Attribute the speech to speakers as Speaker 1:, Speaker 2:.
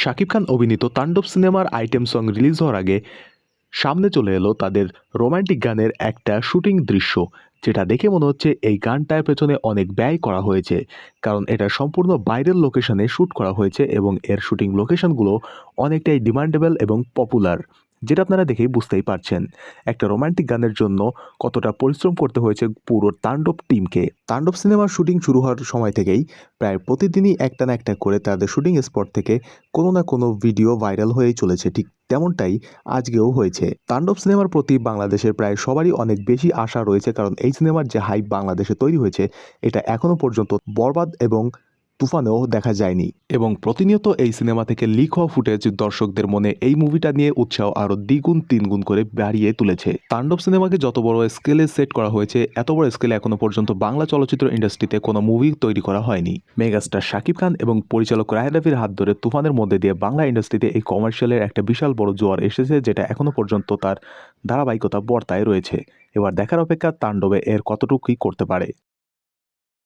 Speaker 1: শাকিব খান অভিনীত তাণ্ডব সিনেমার আইটেম সং রিলিজ হওয়ার আগে সামনে চলে এলো তাদের রোমান্টিক গানের একটা শুটিং দৃশ্য, যেটা দেখে মনে হচ্ছে এই গানটার পেছনে অনেক ব্যয় করা হয়েছে। কারণ এটা সম্পূর্ণ বাইরের লোকেশনে শ্যুট করা হয়েছে এবং এর শ্যুটিং লোকেশনগুলো অনেকটাই ডিমান্ডেবল এবং পপুলার। যেটা আপনারা দেখেই বুঝতেই পারছেন। একটা রোমান্টিক গানের জন্য কতটা পরিশ্রম করতে হয়েছে পুরো তাণ্ডব টিমকে। তাণ্ডব সিনেমার শুটিং শুরু হওয়ার সময় থেকেই প্রায় প্রতিদিনই একটা না একটা করে তাদের শুটিং স্পট থেকে কোনো না কোনো ভিডিও ভাইরাল হয়েই চলেছে। ঠিক তেমনটাই আজকেও হয়েছে। তাণ্ডব সিনেমার প্রতি বাংলাদেশের প্রায় সবারই অনেক বেশি আশা রয়েছে, কারণ এই সিনেমার যে হাইপ বাংলাদেশে তৈরি হয়েছে, এটা এখনও পর্যন্ত বরবাদ এবং তুফানেও দেখা যায়নি। এবং প্রতিনিয়ত এই সিনেমা থেকে লিক হওয়া ফুটেজ দর্শকদের মনে এই মুভিটা নিয়ে উৎসাহ আরও দ্বিগুণ তিনগুণ করে বাড়িয়ে তুলেছে। তাণ্ডব সিনেমাকে যত বড় স্কেলে সেট করা হয়েছে, এত বড় স্কেলে এখনও পর্যন্ত বাংলা চলচ্চিত্র ইন্ডাস্ট্রিতে কোনো মুভি তৈরি করা হয়নি। মেগাস্টার শাকিব খান এবং পরিচালক রায় রফির হাত ধরে তুফানের মধ্যে দিয়ে বাংলা ইন্ডাস্ট্রিতে এই কমার্শিয়ালের একটা বিশাল বড় জোয়ার এসেছে, যেটা এখনও পর্যন্ত তার ধারাবাহিকতা বর্তায় রয়েছে। এবার দেখার অপেক্ষা তাণ্ডবে এর কতটুকুই করতে পারে?